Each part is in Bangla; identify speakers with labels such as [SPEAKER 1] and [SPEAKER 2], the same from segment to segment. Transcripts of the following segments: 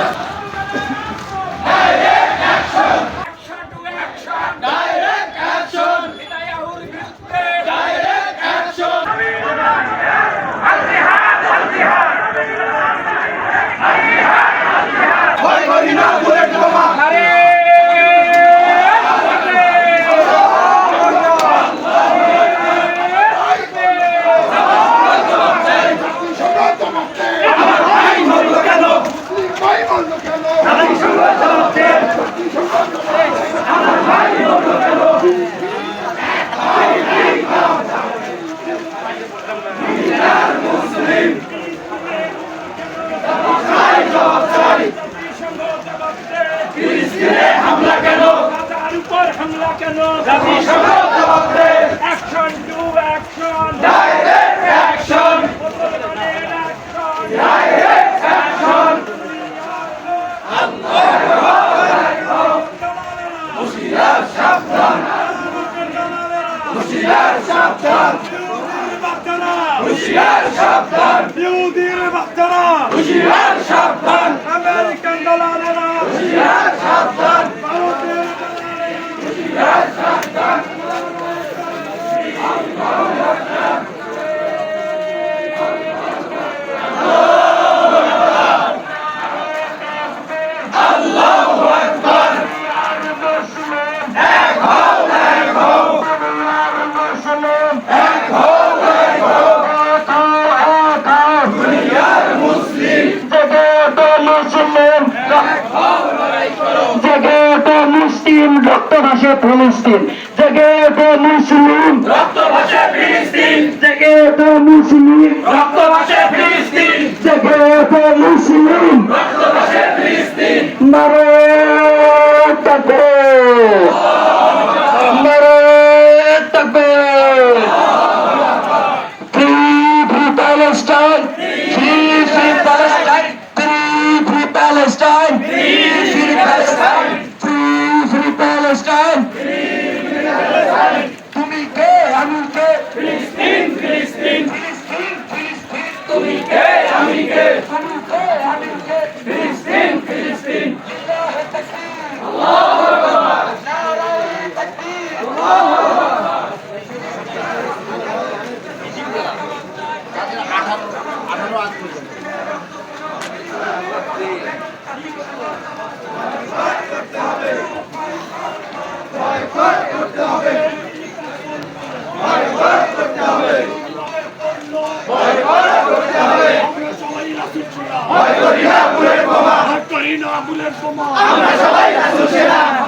[SPEAKER 1] Action
[SPEAKER 2] হামলা কেন
[SPEAKER 1] action to action
[SPEAKER 2] direct action direct action হুশিয়ার সাবধান হুশিয়ার সাবধান হুশিয়ার সাবধান
[SPEAKER 1] ইহুদির বাচ্চারা
[SPEAKER 2] হুশিয়ার সাবধান
[SPEAKER 1] আমেরিকান দালালেরা
[SPEAKER 2] হুশিয়ার সাবধান
[SPEAKER 1] ভারতের
[SPEAKER 2] হুশিয়ার সাবধান আল্লাহু মুসলিম
[SPEAKER 3] রক্ত ভাষে ফিলিস্তিন। জেগে তো মুসলিম।
[SPEAKER 2] রক্ত ভাষে ফিলিস্তিন।
[SPEAKER 3] জেগে তো মুসলিম।
[SPEAKER 2] রক্ত ভাষে ফিলিস্তিন।
[SPEAKER 3] জেগে তো মুসলিম।
[SPEAKER 2] রক্ত ভাষে ফিলিস্তিন।
[SPEAKER 3] মারে Palestine! তুমি কে আমি কে
[SPEAKER 2] ফিলিস্তিন ফিলিস্তিন তুমি কে আমি কে
[SPEAKER 3] তুমি কে আমি কে
[SPEAKER 2] ফিলিস্তিন ফিলিস্তিন
[SPEAKER 3] লিল্লাহি তাকবীর নারায়ে তাকবীর
[SPEAKER 2] ভয় করি না বুলেট বোমা
[SPEAKER 1] করি না বুলেট বোমা
[SPEAKER 2] আমরা সবাই রাসূল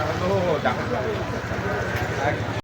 [SPEAKER 2] 然后，然后来。